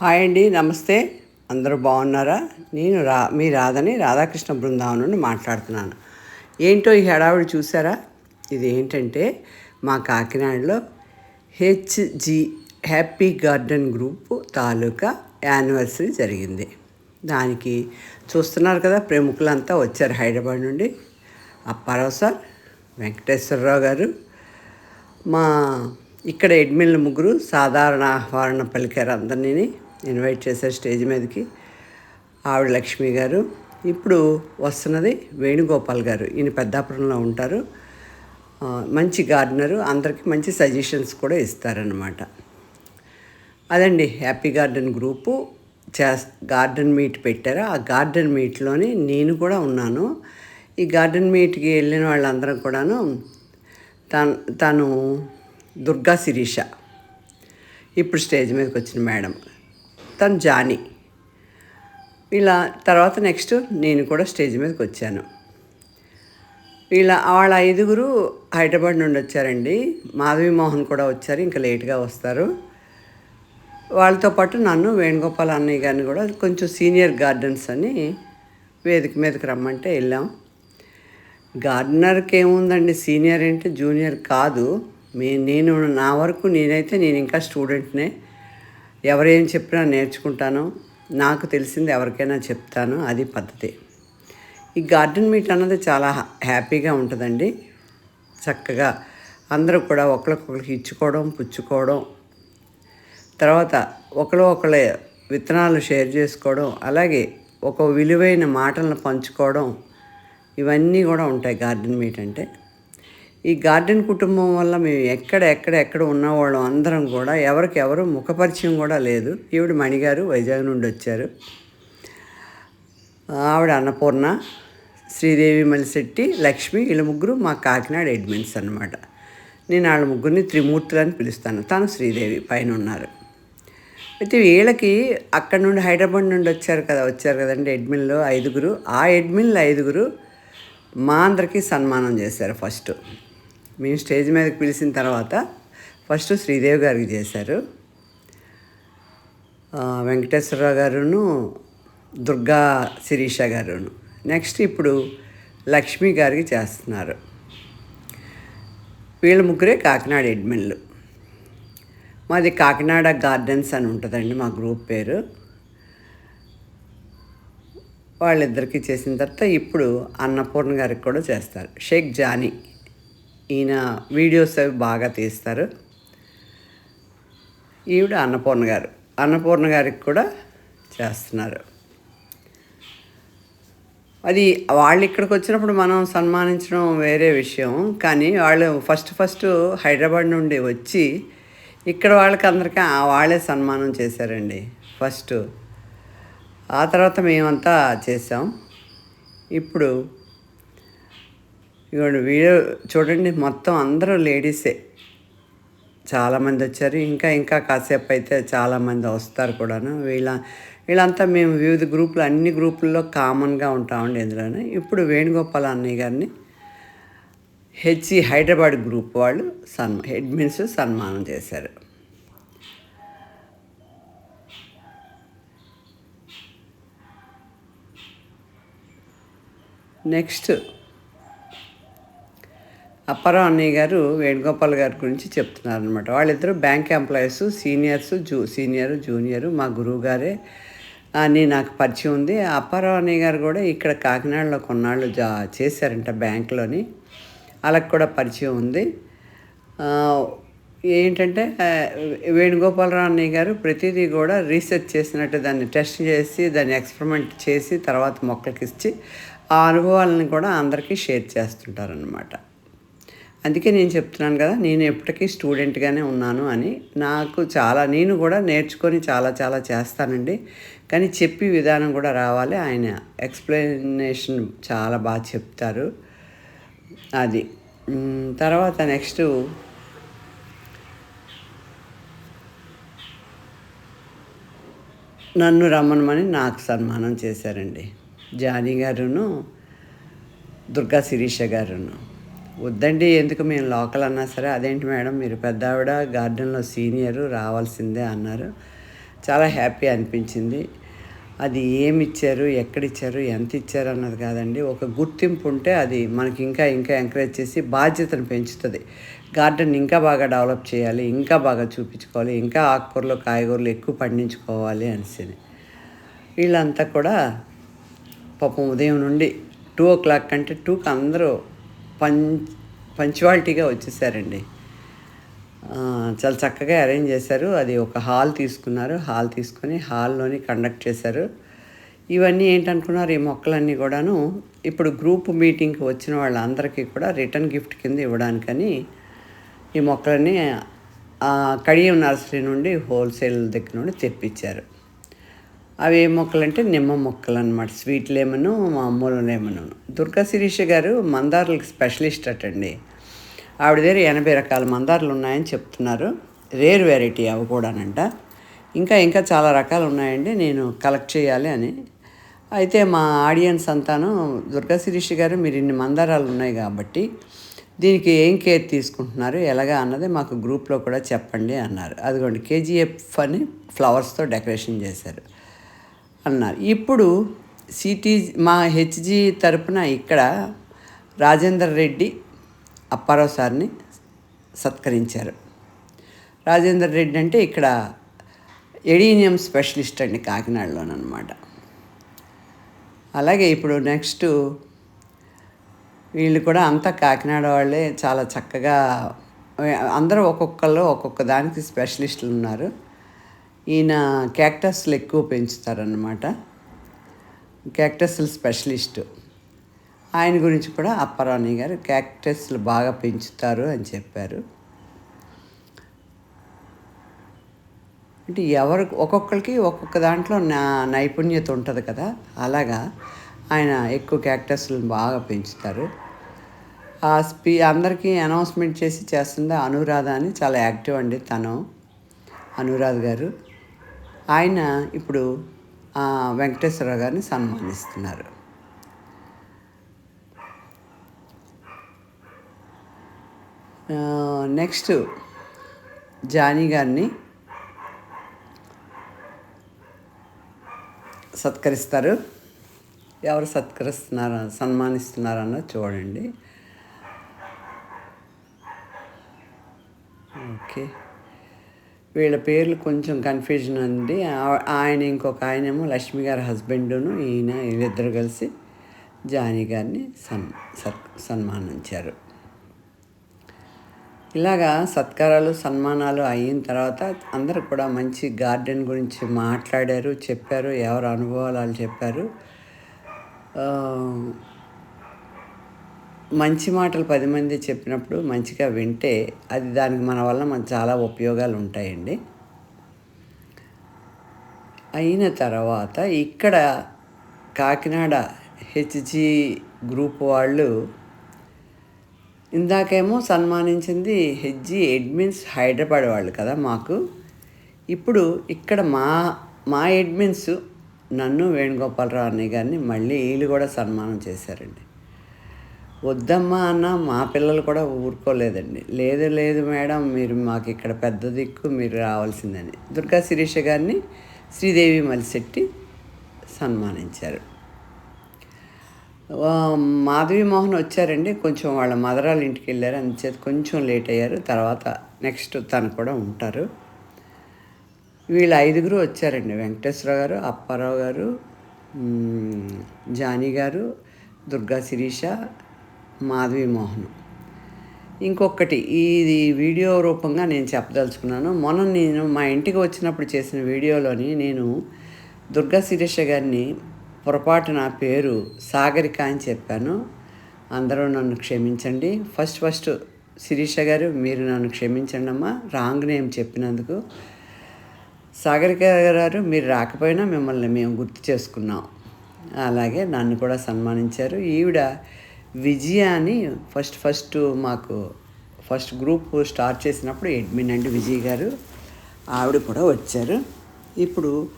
Hi అండి నమస్తే. అందరూ బాగున్నారా? నేను రా మీ రాధని రాధాకృష్ణ బృందావనం నుండి మాట్లాడుతున్నాను. ఏంటో ఈ హడావిడి చూసారా? ఇది ఏంటంటే మా కాకినాడలో హెచ్జి హ్యాపీ గార్డెన్ గ్రూప్ తాలూకా యానివర్సరీ జరిగింది. దానికి చూస్తున్నారు కదా ప్రముఖులంతా వచ్చారు హైదరాబాద్ నుండి. అప్పారావు సార్ వెంకటేశ్వరరావు గారు మా ఇక్కడ ఎడ్మిన్ల ముగ్గురు సాధారణ ఆహ్వాన పలికారు అందరినీ. ఇన్వైట్ చేశారు స్టేజ్ మీదకి. ఆవిడ లక్ష్మి గారు. ఇప్పుడు వస్తున్నది వేణుగోపాల్ గారు. ఈయన పెద్దాపురంలో ఉంటారు. మంచి గార్డెనరు. అందరికీ మంచి సజెషన్స్ కూడా ఇస్తారనమాట అదండి హ్యాపీ గార్డెన్ గ్రూపు. చే గార్డెన్ మీట్ పెట్టారు. ఆ గార్డెన్ మీట్లోని నేను కూడా ఉన్నాను. ఈ గార్డెన్ మీట్కి వెళ్ళిన వాళ్ళందరం కూడాను తను తను దుర్గా శిరీష. ఇప్పుడు స్టేజ్ మీదకి వచ్చిన మేడం. తను జానీ. ఇలా తర్వాత నెక్స్ట్ నేను కూడా స్టేజ్ మీదకి వచ్చాను. వీళ్ళ వాళ్ళ ఐదుగురు హైదరాబాద్ నుండి వచ్చారండి. మాధవి మోహన్ కూడా వచ్చారు ఇంకా లేట్గా వస్తారు. వాళ్ళతో పాటు నన్ను వేణుగోపాల్ అన్నయ్య గారిని కూడా కొంచెం సీనియర్ గార్డెన్స్ అని వేదిక మీదకి రమ్మంటే వెళ్ళాం. గార్డెనర్కి ఏముందండి? సీనియర్ అంటే జూనియర్ కాదు. మే నేను నా వరకు నేనైతే నేను ఇంకా స్టూడెంట్నే. ఎవరేం చెప్పినా నేర్చుకుంటాను నాకు తెలిసింది ఎవరికైనా చెప్తాను అది పద్ధతి. ఈ గార్డెన్ మీట్ అన్నది చాలా హ్యాపీగా ఉంటుందండి. చక్కగా అందరూ కూడా ఒకరికొకరికి ఇచ్చుకోవడం పుచ్చుకోవడం తర్వాత ఒకరు ఒకళ్ళ విత్తనాలు షేర్ చేసుకోవడం అలాగే ఒక విలువైన మాటలను పంచుకోవడం ఇవన్నీ కూడా ఉంటాయి గార్డెన్ మీట్ అంటే. ఈ గార్డెన్ కుటుంబం వల్ల మేము ఎక్కడ ఎక్కడ ఎక్కడ ఉన్నవాళ్ళం అందరం కూడా ఎవరికి ఎవరు ముఖపరిచయం కూడా లేదు. ఈవిడ మణిగారు వైజాగ్ నుండి వచ్చారు. ఆవిడ అన్నపూర్ణ శ్రీదేవి మలిశెట్టి లక్ష్మి వీళ్ళ ముగ్గురు మా కాకినాడ అడ్మిన్స్ అన్నమాట. నేను వాళ్ళ ముగ్గురిని త్రిమూర్తులు అని పిలుస్తాను. తను శ్రీదేవి పైన ఉన్నారు. అయితే వీళ్ళకి అక్కడ నుండి హైదరాబాద్ నుండి వచ్చారు కదా వచ్చారు కదండి అడ్మిన్లో ఐదుగురు. ఆ అడ్మిన్లు ఐదుగురు మా అందరికీ సన్మానం చేశారు ఫస్ట్. మేము స్టేజ్ మీదకి పిలిచిన తర్వాత ఫస్ట్ శ్రీదేవి గారికి చేశారు. వెంకటేశ్వరరావు గారును దుర్గా శిరీష గారును. నెక్స్ట్ ఇప్పుడు లక్ష్మి గారికి చేస్తున్నారు. వీళ్ళ ముగ్గురే కాకినాడ ఎడ్మిన్లు మాది కాకినాడ గార్డెన్స్ అని ఉంటుందండి మా గ్రూప్ పేరు. వాళ్ళిద్దరికీ చేసిన తర్వాత ఇప్పుడు అన్నపూర్ణ గారికి కూడా చేస్తారు. షేక్ జానీ. ఈయన వీడియోస్ అవి బాగా తీస్తారు. ఈవిడ అన్నపూర్ణ గారు. అన్నపూర్ణ గారికి కూడా చేస్తున్నారు. అది వాళ్ళు ఇక్కడికి వచ్చినప్పుడు మనం సన్మానించడం వేరే విషయం. కానీ వాళ్ళు ఫస్ట్ ఫస్ట్ హైదరాబాద్ నుండి వచ్చి ఇక్కడ వాళ్ళకి అందరికీ వాళ్ళే సన్మానం చేశారండి ఫస్ట్. ఆ తర్వాత మేమంతా చేసాం ఇప్పుడు ఇవ్వండి వీడియో చూడండి మొత్తం అందరూ లేడీసే. చాలామంది వచ్చారు. ఇంకా ఇంకా కాసేపు అయితే చాలామంది వస్తారు కూడాను. వీళ్ళ వీళ్ళంతా మేము వివిధ గ్రూపులు అన్ని గ్రూపుల్లో కామన్గా ఉంటామండి ఇందులోనే. ఇప్పుడు వేణుగోపాల్ అన్నయ్య గారిని హెచ్ఈ హైదరాబాద్ గ్రూప్ వాళ్ళు సన్మా హెడ్మిన్స్ సన్మానం చేశారు. నెక్స్ట్ అప్పారావు అన్నయ్య గారు వేణుగోపాల్ గారి గురించి చెప్తున్నారు అనమాట వాళ్ళిద్దరూ బ్యాంక్ ఎంప్లాయీస్ సీనియర్స్ జూ సీనియర్ జూనియర్ మా గురువు గారే. అని నాకు పరిచయం ఉంది. అప్పారావు అన్నయ్య గారు కూడా ఇక్కడ కాకినాడలో కొన్నాళ్ళు జా చేశారంట బ్యాంకులోని. వాళ్ళకి కూడా పరిచయం ఉంది. ఏంటంటే వేణుగోపాలరావు అన్నయ్య గారు ప్రతిదీ కూడా రీసెర్చ్ చేసినట్టు దాన్ని టెస్ట్ చేసి దాన్ని ఎక్స్పెరిమెంట్ చేసి తర్వాత మొక్కలకి ఇచ్చి ఆ అనుభవాలను కూడా అందరికీ షేర్ చేస్తుంటారనమాట అందుకే నేను చెప్తున్నాను కదా నేను ఎప్పటికీ స్టూడెంట్గానే ఉన్నాను అని. నాకు చాలా నేను కూడా నేర్చుకొని చాలా చాలా చేస్తానండి. కానీ చెప్పి విధానం కూడా రావాలి. ఆయన ఎక్స్ప్లెనేషన్ చాలా బాగా చెప్తారు. అది. తర్వాత నెక్స్ట్ నన్ను రమ్మనమని నాకు సన్మానం చేశారండి. జానీ గారును దుర్గా శిరీష గారును. వద్దండి ఎందుకు మేము లోకల్ అన్నా సరే అదేంటి మేడం మీరు పెద్ద ఆవిడ గార్డెన్లో సీనియరు రావాల్సిందే అన్నారు. చాలా హ్యాపీ అనిపించింది. అది ఏమి ఇచ్చారు ఎక్కడిచ్చారు ఎంత ఇచ్చారు అన్నది కాదండి. ఒక గుర్తింపు ఉంటే అది మనకి ఇంకా ఇంకా ఎంకరేజ్ చేసి బాధ్యతను పెంచుతుంది. గార్డెన్ ఇంకా బాగా డెవలప్ చేయాలి ఇంకా బాగా చూపించుకోవాలి ఇంకా ఆకుకూరలు కాయగూరలు ఎక్కువ పండించుకోవాలి అనేసి. వీళ్ళంతా కూడా పాపం ఉదయం నుండి టూ ఓ క్లాక్ కంటే టూకి అందరూ పం పంచువాలిటీగా వచ్చేసారండి. చాలా చక్కగా అరేంజ్ చేశారు. అది ఒక హాల్ తీసుకున్నారు. హాల్ తీసుకొని హాల్లోని కండక్ట్ చేశారు. ఇవన్నీ ఏంటనుకున్నారు? ఈ మొక్కలన్నీ కూడాను ఇప్పుడు గ్రూప్ మీటింగ్కి వచ్చిన వాళ్ళందరికీ కూడా రిటర్న్ గిఫ్ట్ కింద ఇవ్వడానికని ఈ మొక్కలని కడియం నర్సరీ నుండి హోల్సేల్ దగ్గర నుండి తెప్పించారు. అవి ఏ మొక్కలు అంటే నిమ్మ మొక్కలు అనమాట స్వీట్ లెమను మామూలు లెమను దుర్గా శిరీష గారు మందారులకు స్పెషలిస్ట్ అటండి. ఆవిడ దగ్గర ఎనభై రకాల మందారాలు ఉన్నాయని చెప్తున్నారు. రేర్ వెరైటీ అవి కూడానంట. ఇంకా ఇంకా చాలా రకాలు ఉన్నాయండి. నేను కలెక్ట్ చేయాలి అని. అయితే మా ఆడియన్స్ అంతాను దుర్గా శిరీష గారు మీరు ఇన్ని మందారాలు ఉన్నాయి కాబట్టి దీనికి ఏం కేర్ తీసుకుంటున్నారు ఎలాగా అన్నది మాకు గ్రూప్లో కూడా చెప్పండి అన్నారు. అదిగోండి కేజీఎఫ్ అని ఫ్లవర్స్తో డెకరేషన్ చేశారు. అన్నారు. ఇప్పుడు సిటీ మా హెచ్జి తరపున ఇక్కడ రాజేందర్ రెడ్డి అప్పారావు సార్ని సత్కరించారు. రాజేందర్ రెడ్డి అంటే ఇక్కడ ఎడీనియం స్పెషలిస్ట్ అండి కాకినాడలోనమాట అలాగే ఇప్పుడు నెక్స్ట్ వీళ్ళు కూడా అంతా కాకినాడ వాళ్ళే చాలా చక్కగా అందరూ ఒక్కొక్కళ్ళు ఒక్కొక్క దానికి స్పెషలిస్టులు ఉన్నారు ఈయన క్యాక్టస్లు ఎక్కువ పెంచుతారనమాట క్యాక్టస్లు స్పెషలిస్టు. ఆయన గురించి కూడా అప్పారాణి గారు క్యాక్టస్లు బాగా పెంచుతారు అని చెప్పారు. అంటే ఎవరు ఒక్కొక్కరికి ఒక్కొక్క దాంట్లో నా నైపుణ్యత ఉంటుంది కదా అలాగా ఆయన ఎక్కువ క్యాక్టస్లను బాగా పెంచుతారు. ఆ స్పీ అందరికీ అనౌన్స్మెంట్ చేసి చేస్తుంది అనురాధ అని చాలా యాక్టివ్ అండి తను అనురాధ్ గారు. ఆయన ఇప్పుడు ఆ, వెంకటేశ్వరరావు గారిని సన్మానిస్తున్నారు. నెక్స్ట్ జానీ గారిని సత్కరిస్తారు. ఎవరు సత్కరిస్తున్నారా సన్మానిస్తున్నారన్నది చూడండి. ఓకే. వీళ్ళ పేర్లు కొంచెం కన్ఫ్యూజన్ ఉంది. ఆ- ఆయన ఇంకొక ఆయనేమో లక్ష్మి గారి హస్బెండును ఈయన వీళ్ళిద్దరు కలిసి జానీ గారిని సన్ సత్ సన్మానించారు. ఇలాగా సత్కారాలు సన్మానాలు అయిన తర్వాత అందరూ కూడా మంచి గార్డెన్ గురించి మాట్లాడారు చెప్పారు ఎవరు అనుభవాలు చెప్పారు. మంచి మాటలు పది మంది చెప్పినప్పుడు మంచిగా వింటే అది దానికి మన వల్ల మనకు చాలా ఉపయోగాలు ఉంటాయండి. అయిన తర్వాత ఇక్కడ కాకినాడ హెచ్జి గ్రూప్ వాళ్ళు ఇందాకేమో సన్మానించింది హెచ్జి అడ్మిన్స్ హైదరాబాద్ వాళ్ళు కదా మాకు. ఇప్పుడు ఇక్కడ మా మా అడ్మిన్స్ నన్ను వేణుగోపాలరావు అన్నయ్య గారిని మళ్ళీ వీళ్ళు కూడా సన్మానం చేశారండి. వద్దమ్మా అన్న మా పిల్లలు కూడా ఊరుకోలేదండి. లేదు లేదు మేడం మీరు మాకు ఇక్కడ పెద్ద దిక్కు మీరు రావాల్సిందని. దుర్గా శిరీష గారిని శ్రీదేవి మలిశెట్టి సన్మానించారు. మాధవి మోహన్ వచ్చారండి. కొంచెం వాళ్ళ మదరాలు ఇంటికి వెళ్ళారు. అందుచేత కొంచెం లేట్ అయ్యారు. తర్వాత నెక్స్ట్ తను కూడా ఉంటారు. వీళ్ళు ఐదుగురు వచ్చారండి. వెంకటేశ్వరరావు గారు అప్పారావు గారు జానీ గారు దుర్గా శిరీష మాధవి మోహన్. ఇంకొకటి ఇది వీడియో రూపంగా నేను చెప్పదలుచుకున్నాను. మొన్న నేను మా ఇంటికి వచ్చినప్పుడు చేసిన వీడియోలోని నేను దుర్గా శిరీష గారిని పొరపాటున పేరు సాగరిక అని చెప్పాను. అందరూ నన్ను క్షమించండి. ఫస్ట్ ఫస్ట్ శిరీష గారు మీరు నన్ను క్షమించండి అమ్మా రాంగ్ నేమ్ చెప్పినందుకు. సాగరిక గారు మీరు రాకపోయినా మిమ్మల్ని మేము గుర్తు చేసుకున్నాం. అలాగే నన్ను కూడా సన్మానించారు. ఈవిడ విజయ అని ఫస్ట్ ఫస్ట్ మాకు ఫస్ట్ గ్రూప్ స్టార్ట్ చేసినప్పుడు అడ్మిన్ అండి విజయ్ గారు ఆవిడ కూడా వచ్చారు. ఇప్పుడు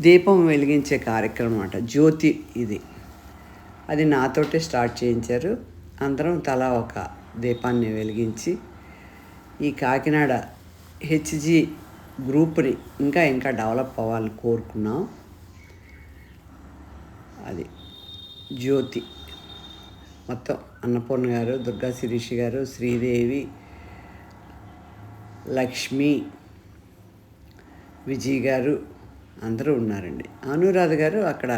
దీపం వెలిగించే కార్యక్రమం అన్నమాట. జ్యోతి ఇది. అది నాతోటే స్టార్ట్ చేయించారు. అందరం తలా ఒక దీపాన్ని వెలిగించి ఈ కాకినాడ హెచ్జి గ్రూప్ని ఇంకా ఇంకా డెవలప్ అవ్వాలని కోరుకున్నాం. అది జ్యోతి. మొత్తం అన్నపూర్ణ గారు దుర్గా శిరీష్ గారు శ్రీదేవి లక్ష్మి విజయ్ గారు అందరూ ఉన్నారండి. అనురాధ గారు అక్కడ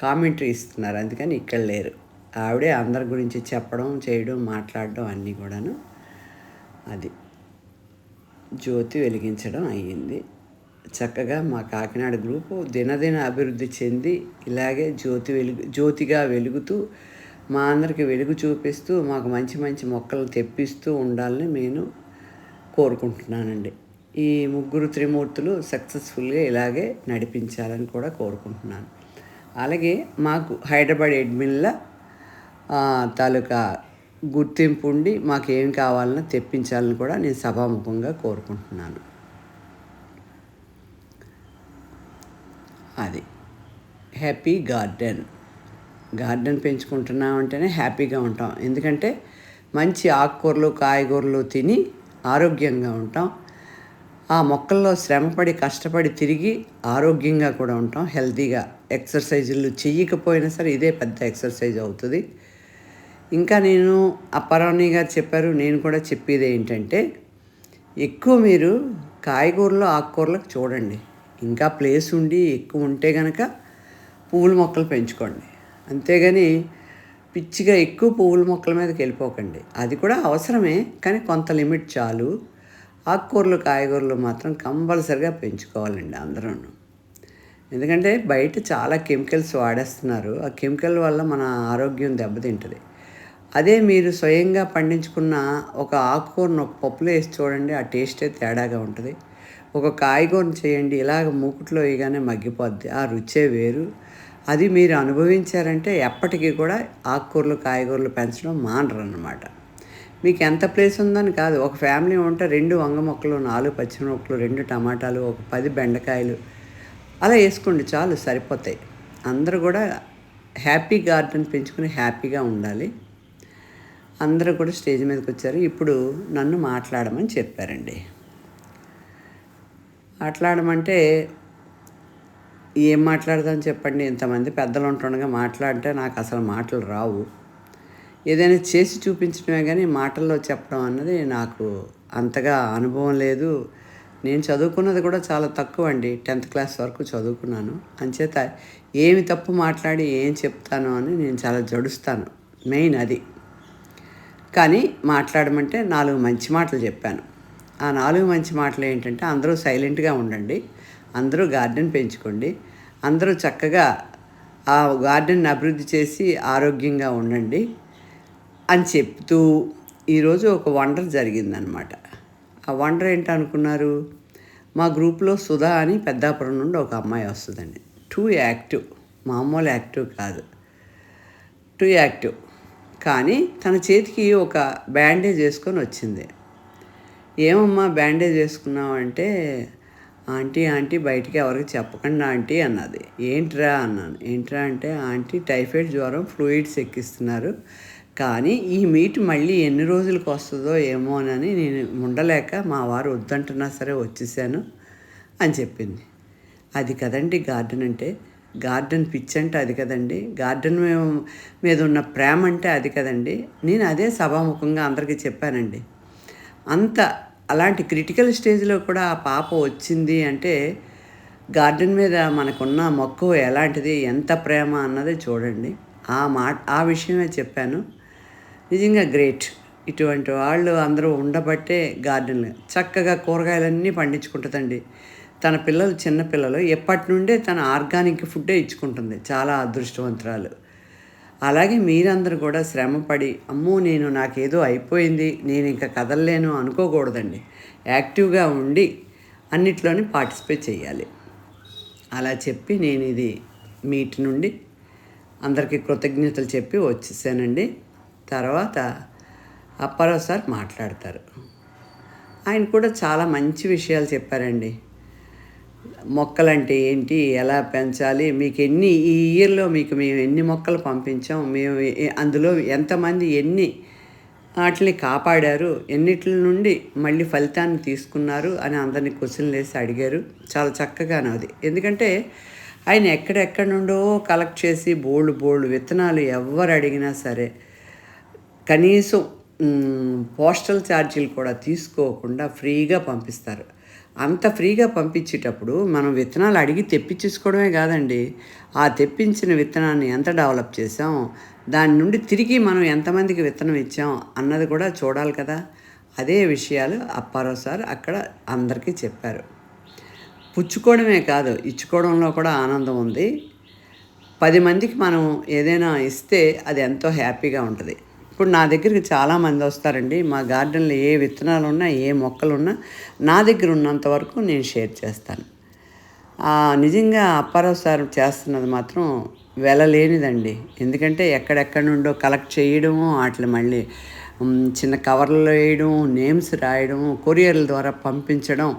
కామెంటరీ ఇస్తున్నారు అందుకని ఇక్కడ లేరు. ఆవిడే అందరి గురించి చెప్పడం చేయడం మాట్లాడడం అన్నీ కూడాను అది జ్యోతి వెలిగించడం అయ్యింది. చక్కగా మా కాకినాడ గ్రూపు దినదిన అభివృద్ధి చెంది ఇలాగే జ్యోతి వెలుగు జ్యోతిగా వెలుగుతూ మా అందరికి వెలుగు చూపిస్తూ మాకు మంచి మంచి మొక్కలు తెప్పిస్తూ ఉండాలని నేను కోరుకుంటున్నానండి. ఈ ముగ్గురు త్రిమూర్తులు సక్సెస్ఫుల్గా ఇలాగే నడిపించాలని కూడా కోరుకుంటున్నాను. అలాగే మాకు హైదరాబాద్ ఎడ్మిన్ల తాలూకా గుర్తింపు ఉండి మాకు ఏం కావాలన్నా తెప్పించాలని కూడా నేను సభాముఖంగా కోరుకుంటున్నాను. అది. Happy garden. గార్డెన్ పెంచుకుంటున్నాం అంటేనే హ్యాపీగా ఉంటాం. ఎందుకంటే మంచి ఆకుకూరలు కాయగూరలు తిని ఆరోగ్యంగా ఉంటాం. ఆ మొక్కల్లో శ్రమపడి కష్టపడి తిరిగి ఆరోగ్యంగా కూడా ఉంటాం. హెల్తీగా ఎక్సర్సైజులు చెయ్యకపోయినా సరే ఇదే పెద్ద ఎక్సర్సైజ్ అవుతుంది. ఇంకా నేను అప్పారావుని గారు చెప్పారు నేను కూడా చెప్పేది ఏంటంటే ఎక్కువ మీరు కాయగూరలు ఆకుకూరలకు చూడండి. ఇంకా ప్లేస్ ఉండి ఎక్కువ ఉంటే కనుక పువ్వుల మొక్కలు పెంచుకోండి. అంతేగాని పిచ్చిగా ఎక్కువ పువ్వుల మొక్కల మీదకి వెళ్ళిపోకండి. అది కూడా అవసరమే కానీ కొంత లిమిట్ చాలు. ఆకుకూరలు కాయగూరలు మాత్రం కంపల్సరిగా పెంచుకోవాలండి అందరూ ఎందుకంటే బయట చాలా కెమికల్స్ వాడేస్తున్నారు. ఆ కెమికల్ వల్ల మన ఆరోగ్యం దెబ్బతింటుంది. అదే మీరు స్వయంగా పండించుకున్న ఒక ఆకుకూరను ఒక పప్పులో వేసి చూడండి ఆ టేస్టే తేడాగా ఉంటుంది. ఒక కాయగూరను చేయండి ఇలాగ మూకుట్లో వేయగానే మగ్గిపోద్ది. ఆ రుచే వేరు. అది మీరు అనుభవించారంటే ఎప్పటికీ కూడా ఆకుకూరలు కాయగూరలు పెంచడం మానరు అన్నమాట మీకు ఎంత ప్లేస్ ఉందని కాదు. ఒక ఫ్యామిలీ ఉంటే రెండు వంగ మొక్కలు నాలుగు పచ్చిమిరపక్కలు రెండు టమాటాలు ఒక పది బెండకాయలు అలా వేసుకోండి చాలు సరిపోతాయి. అందరూ కూడా హ్యాపీ గార్డెన్ పెంచుకుని హ్యాపీగా ఉండాలి. అందరూ కూడా స్టేజ్ మీదకి వచ్చారు. ఇప్పుడు నన్ను మాట్లాడమని చెప్పారండి. మాట్లాడమంటే ఏం మాట్లాడదాం చెప్పండి? ఇంతమంది పెద్దలు ఉంటుండగా మాట్లాడితే నాకు అసలు మాటలు రావు. ఏదైనా చేసి చూపించడమే కానీ మాటల్లో చెప్పడం అన్నది నాకు అంతగా అనుభవం లేదు. నేను చదువుకున్నది కూడా చాలా తక్కువ అండి. టెన్త్ క్లాస్ వరకు చదువుకున్నాను. అంచేత ఏమి తప్పు మాట్లాడి ఏం చెప్తాను అని నేను చాలా జడుస్తాను. మెయిన్ అది. కానీ మాట్లాడమంటే నాలుగు మంచి మాటలు చెప్పాను. ఆ నాలుగు మంచి మాటలు ఏంటంటే అందరూ సైలెంట్గా ఉండండి. అందరూ గార్డెన్ పెంచుకోండి. అందరూ చక్కగా ఆ గార్డెన్ అభివృద్ధి చేసి ఆరోగ్యంగా ఉండండి అని చెప్తూ ఈరోజు ఒక వండర్ జరిగిందనమాట. ఆ వండర్ ఏంటనుకున్నారు? మా గ్రూప్లో సుధా అని పెద్దాపురం నుండి ఒక అమ్మాయి వస్తుందండి. టూ యాక్టివ్ మామూలు యాక్టివ్ కాదు. Too active. కానీ తన చేతికి ఒక బ్యాండేజ్ వేసుకొని వచ్చింది. ఏమమ్మా బ్యాండేజ్ వేసుకున్నావు అంటే ఆంటీ ఆంటీ బయటికి ఎవరికి చెప్పకండి ఆంటీ అన్నది. ఏంట్రా అన్నాను. ఏంట్రా అంటే ఆంటీ టైఫాయిడ్ జ్వరం ఫ్లూయిడ్స్ ఎక్కిస్తున్నారు. కానీ ఈ మీట్ మళ్ళీ ఎన్ని రోజులకు వస్తుందో ఏమోనని నేను ఉండలేక మా వారు వద్దంటున్నా సరే వచ్చేసాను అని చెప్పింది. అది కదండి గార్డెన్ అంటే? గార్డెన్ పిచ్ అంటే అది కదండి? గార్డెన్ మీద- మీద ఉన్న ప్రేమ అంటే అది కదండి? నేను అదే సభాముఖంగా అందరికీ చెప్పానండి. అంత అలాంటి క్రిటికల్ స్టేజ్లో కూడా ఆ పాప వచ్చింది అంటే గార్డెన్ మీద మనకున్న మక్కువ ఎలాంటిది ఎంత ప్రేమ అన్నది చూడండి. ఆ మాట ఆ విషయమే చెప్పాను. నిజంగా గ్రేట్. ఇటువంటి వాళ్ళు అందరూ ఉండబట్టే గార్డెన్లు చక్కగా కూరగాయలన్నీ పండించుకుంటుందండి. తన పిల్లలు చిన్నపిల్లలు ఎప్పటి నుండే తన ఆర్గానిక్ ఫుడ్డే ఇచ్చుకుంటుంది. చాలా అదృష్టవంతురాలు. అలాగే మీరందరూ కూడా శ్రమపడి అమ్మో నేను నాకేదో అయిపోయింది నేను ఇంకా కదలలేను అనుకోకూడదండి. యాక్టివ్గా ఉండి అన్నిట్లోనే పార్టిసిపేట్ చేయాలి అలా చెప్పి నేను ఇది మీట్ నుండి అందరికీ కృతజ్ఞతలు చెప్పి వచ్చేసానండి. తర్వాత అప్పారావు సార్ మాట్లాడతారు. ఆయన కూడా చాలా మంచి విషయాలు చెప్పారండి. మొక్కలంటే ఏంటి? ఎలా పెంచాలి? మీకు ఎన్ని ఈ ఇయర్లో మీకు మేము ఎన్ని మొక్కలు పంపించాం? మేము అందులో ఎంతమంది ఎన్ని వాటిని కాపాడారు? ఎన్నిటి నుండి మళ్ళీ ఫలితాన్ని తీసుకున్నారు? అని అందరినీ క్వశ్చన్లు వేసి అడిగారు. చాలా చక్కగానే అది ఎందుకంటే ఆయన ఎక్కడెక్కడ నుండో కలెక్ట్ చేసి బోల్డ్ బోల్డ్ విత్తనాలు ఎవరు అడిగినా సరే కనీసం పోస్టల్ ఛార్జీలు కూడా తీసుకోకుండా ఫ్రీగా పంపిస్తారు. అంత ఫ్రీగా పంపించేటప్పుడు మనం విత్తనాలు అడిగి తెప్పించేసుకోవడమే కాదండి. ఆ తెప్పించిన విత్తనాన్ని ఎంత డెవలప్ చేసాం దాని నుండి తిరిగి మనం ఎంతమందికి విత్తనం ఇచ్చాం? అన్నది కూడా చూడాలి కదా. అదే విషయాలు అప్పారావు సార్ అక్కడ అందరికీ చెప్పారు. పుచ్చుకోవడమే కాదు ఇచ్చుకోవడంలో కూడా ఆనందం ఉంది. పది మందికి మనం ఏదైనా ఇస్తే అది ఎంతో హ్యాపీగా ఉంటుంది. ఇప్పుడు నా దగ్గరికి చాలామంది వస్తారండి. మా గార్డెన్లో ఏ విత్తనాలు ఉన్నా ఏ మొక్కలు ఉన్నా నా దగ్గర ఉన్నంత వరకు నేను షేర్ చేస్తాను. నిజంగా అప్పారావు సార్ చేస్తున్నది మాత్రం వెలలేనిదండి. ఎందుకంటే ఎక్కడెక్కడి నుండో కలెక్ట్ చేయడము వాటిని మళ్ళీ చిన్న కవర్లు వేయడం నేమ్స్ రాయడం కొరియర్ల ద్వారా పంపించడం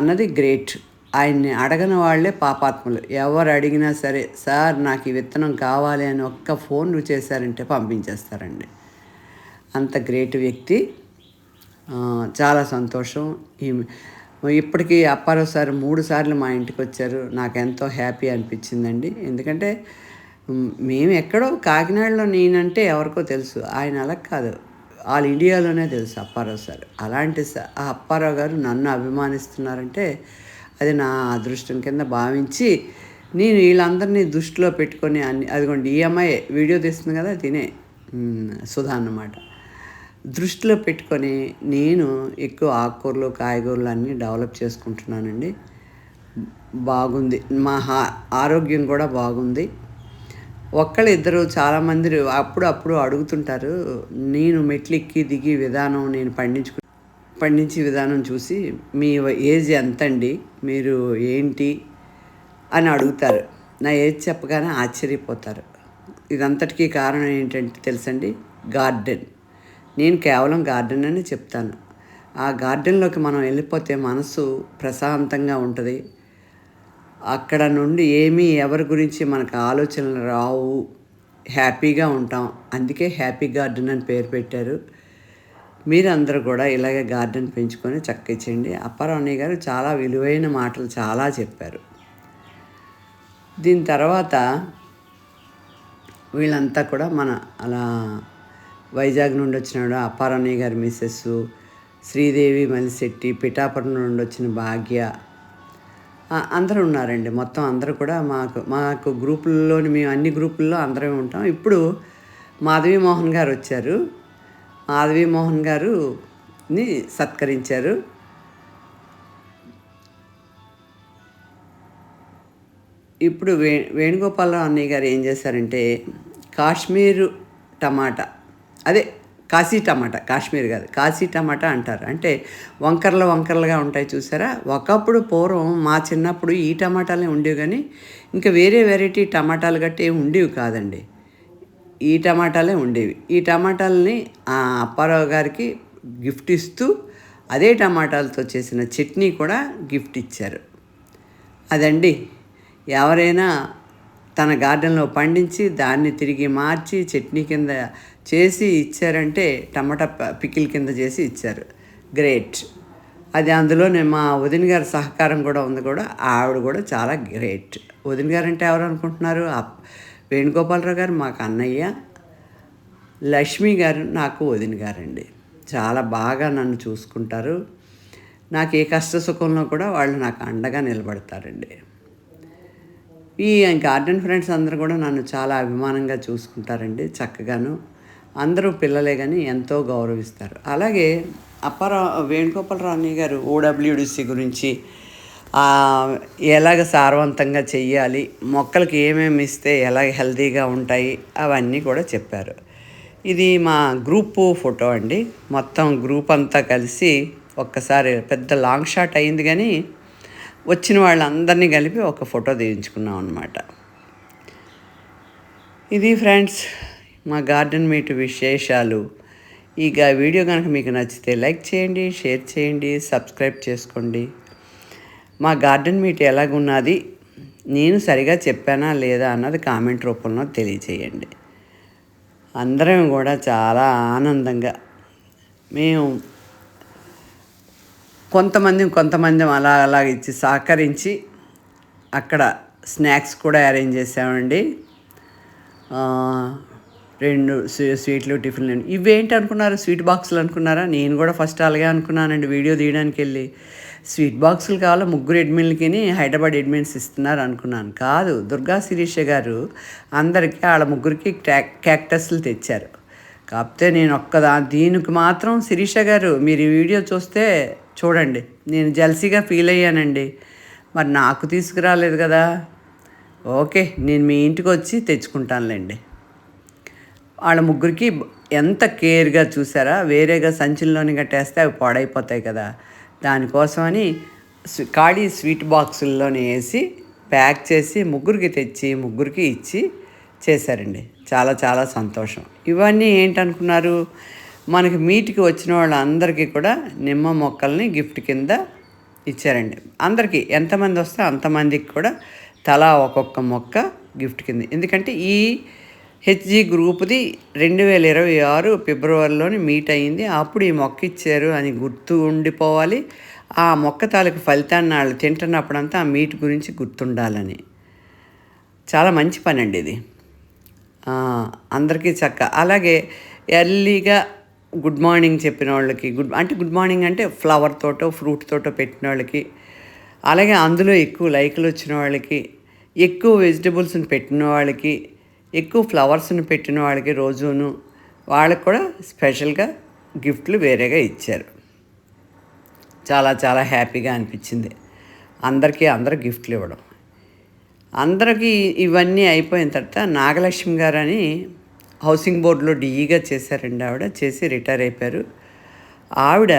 అన్నది గ్రేట్. ఆయన్ని అడగని వాళ్ళే పాపాత్ములు. ఎవరు అడిగినా సరే సార్ నాకు ఈ విత్తనం కావాలి అని ఒక్క ఫోన్ చేశారంటే పంపించేస్తారండి. అంత గ్రేట్ వ్యక్తి. చాలా సంతోషం. ఈ ఇప్పటికీ అప్పారావు సార్ మూడు సార్లు మా ఇంటికి వచ్చారు. నాకు ఎంతో హ్యాపీ అనిపించిందండి. ఎందుకంటే మేము ఎక్కడో కాకినాడలో నేనంటే ఎవరికో తెలుసు. ఆయన అలా కాదు. ఆల్ ఇండియాలోనే తెలుసు అప్పారావు సార్ అలాంటి ఆ అప్పారావు గారు నన్ను అభిమానిస్తున్నారంటే అది నా అదృష్టం కింద భావించి నేను వీళ్ళందరినీ దృష్టిలో పెట్టుకొని అన్ని అదిగోండి ఈ అమ్మాయి వీడియో తీస్తుంది కదా తినే సుధా అన్నమాట. దృష్టిలో పెట్టుకొని నేను ఎక్కువ ఆకుకూరలు కాయగూరలు అన్నీ డెవలప్ చేసుకుంటున్నానండి. బాగుంది. మా హా ఆరోగ్యం కూడా బాగుంది. ఒక్కళ్ళు ఇద్దరు చాలామంది అప్పుడు అప్పుడు అడుగుతుంటారు నేను మెట్లు ఎక్కి దిగి విధానం నేను పండించుకు పండించే విధానం చూసి మీ ఏజ్ ఎంత అండి మీరు ఏంటి? అని అడుగుతారు. నా ఏజ్ చెప్పగానే ఆశ్చర్యపోతారు. ఇదంతటికీ కారణం ఏంటంటే తెలుసండి? గార్డెన్. నేను కేవలం గార్డెన్ అని చెప్తాను. ఆ గార్డెన్లోకి మనం వెళ్ళిపోతే మనసు ప్రశాంతంగా ఉంటుంది. అక్కడ నుండి ఏమీ ఎవరి గురించి మనకు ఆలోచనలు రావు. హ్యాపీగా ఉంటాం. అందుకే హ్యాపీ గార్డెన్ అని పేరు పెట్టారు. మీరందరూ కూడా ఇలాగే గార్డెన్ పెంచుకొని చక్కించండి అప్పారావు గారు చాలా విలువైన మాటలు చాలా చెప్పారు. దీని తర్వాత వీళ్ళంతా కూడా మన అలా వైజాగ్ నుండి వచ్చినాడు అప్పారావు గారి మిస్సెస్ శ్రీదేవి మలిశెట్టి పిఠాపురం నుండి వచ్చిన భాగ్య అందరూ ఉన్నారండి. మొత్తం అందరూ కూడా మాకు మాకు గ్రూపుల్లోని మేము అన్ని గ్రూపుల్లో అందరమే ఉంటాం. ఇప్పుడు మాధవి మోహన్ గారు వచ్చారు. మాధవి మోహన్ గారుని సత్కరించారు. ఇప్పుడు వే వేణుగోపాలరావు అన్నయ్య గారు ఏం చేశారంటే కాశ్మీరు టమాటా అదే కాశీ టమాటా కాశ్మీర్ కాదు కాశీ టమాటా అంటారు. అంటే వంకరలు వంకర్లుగా ఉంటాయి చూసారా? ఒకప్పుడు పూర్వం మా చిన్నప్పుడు ఈ టమాటాలే ఉండేవి కానీ ఇంకా వేరే వెరైటీ టమాటాలు గట్టి ఏమి ఉండేవి కాదండి. ఈ టమాటాలే ఉండేవి. ఈ టమాటాలని ఆ అప్పారావు గారికి గిఫ్ట్ ఇస్తూ అదే టమాటాలతో చేసిన చట్నీ కూడా గిఫ్ట్ ఇచ్చారు. అదండి. ఎవరైనా తన గార్డెన్లో పండించి దాన్ని తిరిగి మార్చి చట్నీ కింద చేసి ఇచ్చారంటే టమాటా ప- పికిల్ కింద చేసి ఇచ్చారు. గ్రేట్. అది అందులోనే మా వదిన గారి సహకారం కూడా ఉంది కూడా. ఆవిడ కూడా చాలా గ్రేట్. వదిన గారు అంటే ఎవరు అనుకుంటున్నారు? వేణుగోపాలరావు గారు మాకు అన్నయ్య లక్ష్మి గారు నాకు వదిన గారండి. చాలా బాగా నన్ను చూసుకుంటారు. నాకు ఏ కష్ట సుఖంలో కూడా వాళ్ళు నాకు అండగా నిలబడతారండి. ఈ గార్డెన్ ఫ్రెండ్స్ అందరూ కూడా నన్ను చాలా అభిమానంగా చూసుకుంటారండి చక్కగాను. అందరూ పిల్లలే కానీ ఎంతో గౌరవిస్తారు. అలాగే అప్పారావు వేణుగోపాలరావు అన్నయ్య గారు ఓడబ్ల్యూడిసి గురించి ఎలాగ సారవంతంగా చెయ్యాలి మొక్కలకి ఏమేమి ఇస్తే ఎలాగ హెల్తీగా ఉంటాయి అవన్నీ కూడా చెప్పారు. ఇది మా గ్రూపు ఫోటో అండి. మొత్తం గ్రూప్ అంతా కలిసి ఒక్కసారి పెద్ద లాంగ్ షాట్ అయింది కానీ వచ్చిన వాళ్ళందరినీ కలిపి ఒక ఫోటో తీయించుకున్నాం అనమాట ఇది ఫ్రెండ్స్ మా గార్డెన్ మీట్ విశేషాలు. ఈ వీడియో కనుక మీకు నచ్చితే లైక్ చేయండి షేర్ చేయండి సబ్స్క్రైబ్ చేసుకోండి. మా గార్డెన్ మీట్ ఎలాగున్నది? నేను సరిగా చెప్పానా లేదా అన్నది కామెంట్ రూపంలో తెలియచేయండి. అందరం కూడా చాలా ఆనందంగా మేము కొంతమంది కొంతమంది అలా అలా ఇచ్చి సహకరించి అక్కడ స్నాక్స్ కూడా అరేంజ్ చేసామండి. రెండు స్వీట్లు టిఫిన్లు ఇవేంటి అనుకున్నారు? స్వీట్ బాక్సులు అనుకున్నారా? నేను కూడా ఫస్ట్ అలాగే అనుకున్నానండి. వీడియో తీయడానికి వెళ్ళి స్వీట్ బాక్సులు కావాలో? ముగ్గురు అడ్మిన్లకి హైదరాబాద్ అడ్మిన్స్ ఇస్తున్నారు అనుకున్నాను. కాదు దుర్గా శిరీష గారు అందరికీ వాళ్ళ ముగ్గురికి క్యాక్ క్యాక్టస్లు తెచ్చారు. కాకపోతే నేను ఒక్కదా దీనికి మాత్రం శిరీష గారు మీరు ఈ వీడియో చూస్తే చూడండి. నేను జల్సీగా ఫీల్ అయ్యానండి. మరి నాకు తీసుకురాలేదు కదా. ఓకే నేను మీ ఇంటికి వచ్చి తెచ్చుకుంటానులేండి. వాళ్ళ ముగ్గురికి ఎంత కేర్గా చూసారా? వేరేగా సంచుల్లోని కట్టేస్తే అవి పాడైపోతాయి కదా. దానికోసమని ఖాళీ స్వీట్ బాక్సుల్లోనే వేసి ప్యాక్ చేసి ముగ్గురికి తెచ్చి ముగ్గురికి ఇచ్చి చేశారండి. చాలా చాలా సంతోషం. ఇవన్నీ ఏంటనుకున్నారు? మనకి మీటికి వచ్చిన వాళ్ళందరికీ కూడా నిమ్మ మొక్కల్ని గిఫ్ట్ కింద ఇచ్చారండి. అందరికీ ఎంతమంది వస్తే అంతమందికి కూడా తలా ఒక్కొక్క మొక్క గిఫ్ట్ కింద. ఎందుకంటే ఈ హెచ్జి గ్రూప్ది రెండు వేల ఇరవై ఆరు ఫిబ్రవరిలోని మీట్ అయింది. అప్పుడు ఈ మొక్క ఇచ్చారు అని గుర్తు ఉండిపోవాలి. ఆ మొక్క తాలూకు ఫలితాన్ని వాళ్ళు తింటున్నప్పుడంతా ఆ మీట్ గురించి గుర్తుండాలని. చాలా మంచి పని అండి ఇది అందరికీ చక్క. అలాగే ఎర్లీగా గుడ్ మార్నింగ్ చెప్పిన వాళ్ళకి గుడ్ అంటే గుడ్ మార్నింగ్ అంటే ఫ్లవర్ తోటో ఫ్రూట్ తోటో పెట్టిన వాళ్ళకి అలాగే అందులో ఎక్కువ లైకులు వచ్చిన వాళ్ళకి ఎక్కువ వెజిటబుల్స్ని పెట్టిన వాళ్ళకి ఎక్కువ ఫ్లవర్స్ని పెట్టిన వాళ్ళకి రోజును వాళ్ళకి కూడా స్పెషల్గా గిఫ్ట్లు వేరేగా ఇచ్చారు. చాలా చాలా హ్యాపీగా అనిపించింది. అందరికీ అందరూ గిఫ్ట్లు ఇవ్వడం. అందరికీ ఇవన్నీ అయిపోయిన తర్వాత నాగలక్ష్మి గారు అని హౌసింగ్ బోర్డులో డిఈగా చేశారండి ఆవిడ చేసి రిటైర్ అయిపోయారు. ఆవిడ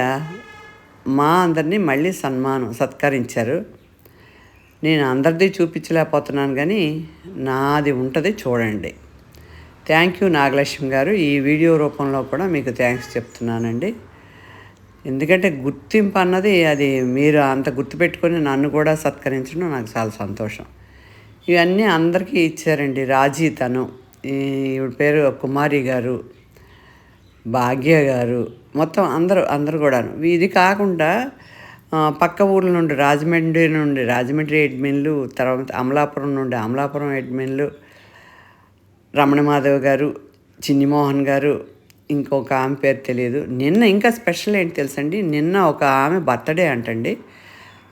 మా అందరినీ మళ్ళీ సన్మానం సత్కరించారు. నేను అందరిది చూపించలేకపోతున్నాను కానీ నాది ఉంటుంది చూడండి. థ్యాంక్ యూ నాగలక్ష్మి గారు. ఈ వీడియో రూపంలో కూడా మీకు థ్యాంక్స్ చెప్తున్నానండి. ఎందుకంటే గుర్తింపు అన్నది అది మీరు అంత గుర్తుపెట్టుకొని నన్ను కూడా సత్కరించడం నాకు చాలా సంతోషం. ఇవన్నీ అందరికీ ఇచ్చారండి. రాజీ తను ఈవిడ పేరు కుమారి గారు భాగ్య గారు మొత్తం అందరూ అందరూ కూడాను. ఇది కాకుండా పక్క ఊర్ల నుండి రాజమండ్రి నుండి రాజమండ్రి అడ్మిన్లు తర్వాత అమలాపురం నుండి అమలాపురం అడ్మిన్లు రమణ మాధవ్ గారు చిన్నిమోహన్ గారు ఇంకొక ఆమె పేరు తెలియదు. నిన్న ఇంకా స్పెషల్ ఏంటి తెలుసండి? నిన్న ఒక ఆమె బర్త్డే అంటండి.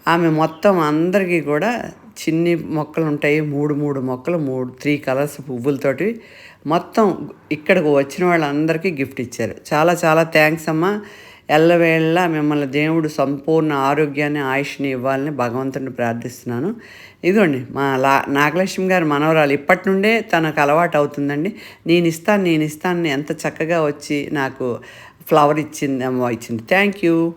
ఆమె మొత్తం అందరికీ కూడా చిన్ని మొక్కలు ఉంటాయి మూడు మూడు మొక్కలు మూడు త్రీ కలర్స్ పువ్వులతోటి మొత్తం ఇక్కడికి వచ్చిన వాళ్ళందరికీ గిఫ్ట్ ఇచ్చారు. చాలా చాలా థ్యాంక్స్ అమ్మా. ఎల్లవేళ మిమ్మల్ని దేవుడు సంపూర్ణ ఆరోగ్యాన్ని ఆయుష్ని ఇవ్వాలని భగవంతుని ప్రార్థిస్తున్నాను. ఇదిగోండి మా లా నాగలక్ష్మి గారి మనవరాలు ఇప్పటి నుండే తనకు అలవాటు అవుతుందండి. నేను ఇస్తాను నేను ఇస్తాను ఎంత చక్కగా వచ్చి నాకు ఫ్లవర్ ఇచ్చింది ఇచ్చింది. Thank you.